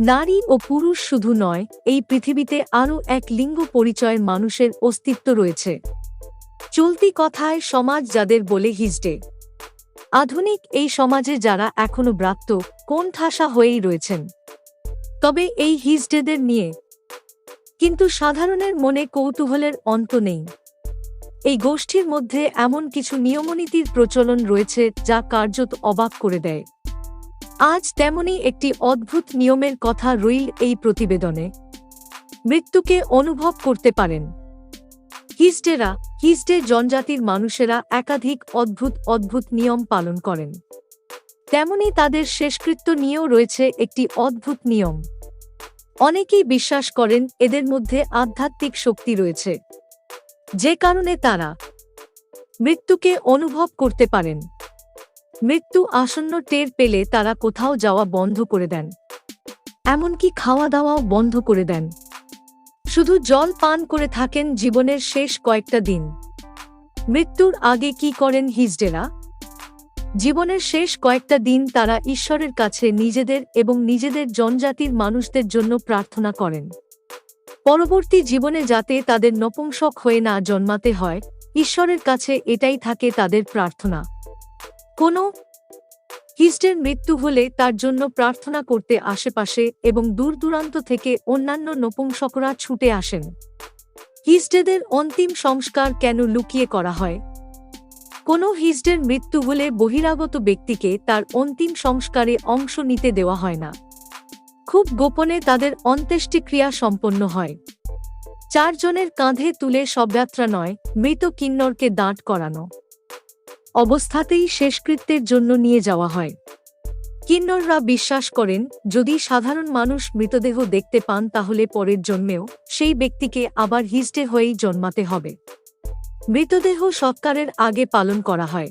নারী ও পুরুষ শুধু নয়, এই পৃথিবীতে আরও এক লিঙ্গ পরিচয়ের মানুষের অস্তিত্ব রয়েছে। চলতি কথায় সমাজ যাদের বলে হিজডে। আধুনিক এই সমাজে যারা এখনও ব্রাত্য কোন ঠাসা হয়েই রয়েছেন। তবে এই হিজডেদের নিয়ে কিন্তু সাধারণের মনে কৌতূহলের অন্ত নেই। এই গোষ্ঠীর মধ্যে এমন কিছু নিয়মনীতির প্রচলন রয়েছে যা কার্যত অবাক করে দেয়। আজ তেমনি একটি অদ্ভুত নিয়মের কথা রইল এই প্রতিবেদনে। মৃত্যুকে অনুভব করতে পারেন। হিস্টেরা হিস্টে জনজাতির মানুষেরা একাধিক অদ্ভুত অদ্ভুত নিয়ম পালন করেন। তেমনি তাদের শেষকৃত্য নিয়েও রয়েছে একটি অদ্ভুত নিয়ম। অনেকেই বিশ্বাস করেন এদের মধ্যে আধ্যাত্মিক শক্তি রয়েছে। যে কারণে তারা মৃত্যুকে অনুভব করতে পারেন। মৃত্যু আসন্ন টের পেলে তারা কোথাও যাওয়া বন্ধ করে দেন। এমনকি খাওয়া দাওয়াও বন্ধ করে দেন। শুধু জল পান করে থাকেন জীবনের শেষ কয়েকটা দিন। মৃত্যুর আগে কি করেন হিজডেরা জীবনের শেষ কয়েকটা দিন তারা ঈশ্বরের কাছে নিজেদের এবং নিজেদের জনজাতির মানুষদের জন্য প্রার্থনা করেন। পরবর্তী জীবনে যাতে তাদের নপুংসক হয়ে না জন্মাতে হয়, ঈশ্বরের কাছে এটাই থাকে তাদের প্রার্থনা। কোনো হিস্টের মৃত্যু হলে তার জন্য প্রার্থনা করতে আশেপাশে এবং দূর দূরান্ত থেকে অন্যান্য নপুংসকরা ছুটে আসেন। হিস্টেদের অন্তিম সংস্কার কেন লুকিয়ে করা হয়? কোনো হিজডের মৃত্যু হলে বহিরাগত ব্যক্তিকে তার অন্তিম সংস্কারে অংশ নিতে দেওয়া হয় না। খুব গোপনে তাদের অন্ত্যেষ্টিক্রিয়া সম্পন্ন হয়। চারজনের কাঁধে তুলে শবযাত্রা নয়, মৃত কিন্নরকে দাঁট করানো। অবস্থাতেই শেষকৃত্যের জন্য নিয়ে যাওয়া হয়। কিন্নররা বিশ্বাস করেন, যদি সাধারণ মানুষ মৃতদেহ দেখতে পান তাহলে পরের জন্মেও সেই ব্যক্তিকে আবার হিজডে হয়েই জন্মাতে হবে। মৃতদেহ সৎকারের আগে পালন করা হয়।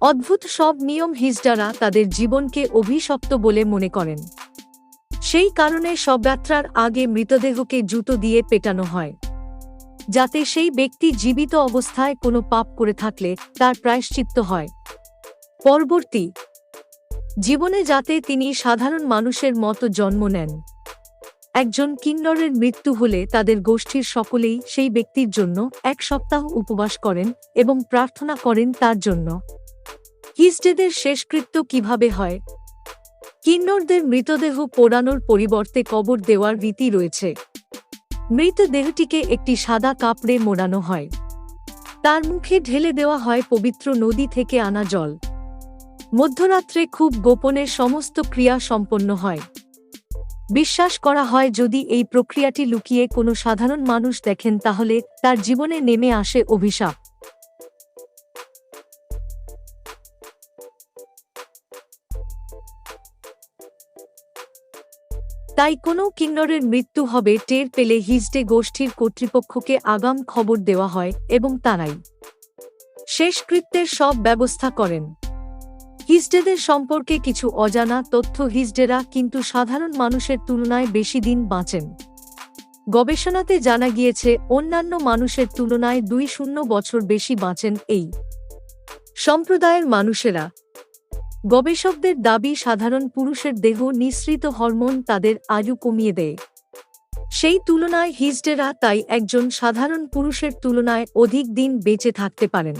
অদ্ভুত সব নিয়ম হিজডারা তাদের জীবনকে অভিশপ্ত বলে মনে করেন। সেই কারণে শবযাত্রার আগে মৃতদেহকে জুতো দিয়ে পেটানো হয়। যাতে সেই ব্যক্তি জীবিত অবস্থায় কোনো পাপ করে থাকলে তার প্রায়শ্চিত্ত হয়। পরবর্তী, জীবনে যাতে তিনি সাধারণ মানুষের মতো জন্ম নেন। একজন কিন্নরের মৃত্যু হলে তাদের গোষ্ঠীর সকলেই সেই ব্যক্তির জন্য এক সপ্তাহ উপবাস করেন এবং প্রার্থনা করেন তার জন্য। হিজডেদের শেষকৃত্য কীভাবে হয়? কিন্নরদের মৃতদেহ পোড়ানোর পরিবর্তে কবর দেওয়ার রীতি রয়েছে। মৃতদেহটিকে একটি সাদা কাপড়ে মোড়ানো হয়। তার মুখে ঢেলে দেওয়া হয় পবিত্র নদী থেকে আনা জল। মধ্যরাত্রে খুব গোপনে সমস্ত ক্রিয়া সম্পন্ন হয়। বিশ্বাস করা হয় যদি এই প্রক্রিয়াটি লুকিয়ে কোনো সাধারণ মানুষ দেখেন তাহলে তার জীবনে নেমে আসে অভিশাপ। তাই কোনো কিন্নরের মৃত্যু হবে টের পেলে হিজডে গোষ্ঠীর কর্তৃপক্ষকে আগাম খবর দেওয়া হয় এবং তারাই শেষকৃত্যের সব ব্যবস্থা করেন। হিজডেদের সম্পর্কে কিছু অজানা তথ্য হিজডেরা কিন্তু সাধারণ মানুষের তুলনায় বেশি দিন বাঁচেন। গবেষণাতে জানা গিয়েছে, অন্যান্য মানুষের তুলনায় দুই শূন্য বছর বেশি বাঁচেন এই সম্প্রদায়ের মানুষেরা। গবেষকদের দাবি, সাধারণ পুরুষের দেহ নিঃসৃত হরমোন তাদের আয়ু কমিয়ে দেয়। সেই তুলনায় হিজডেরা তাই একজন সাধারণ পুরুষের তুলনায় অধিক দিন বেঁচে থাকতে পারেন।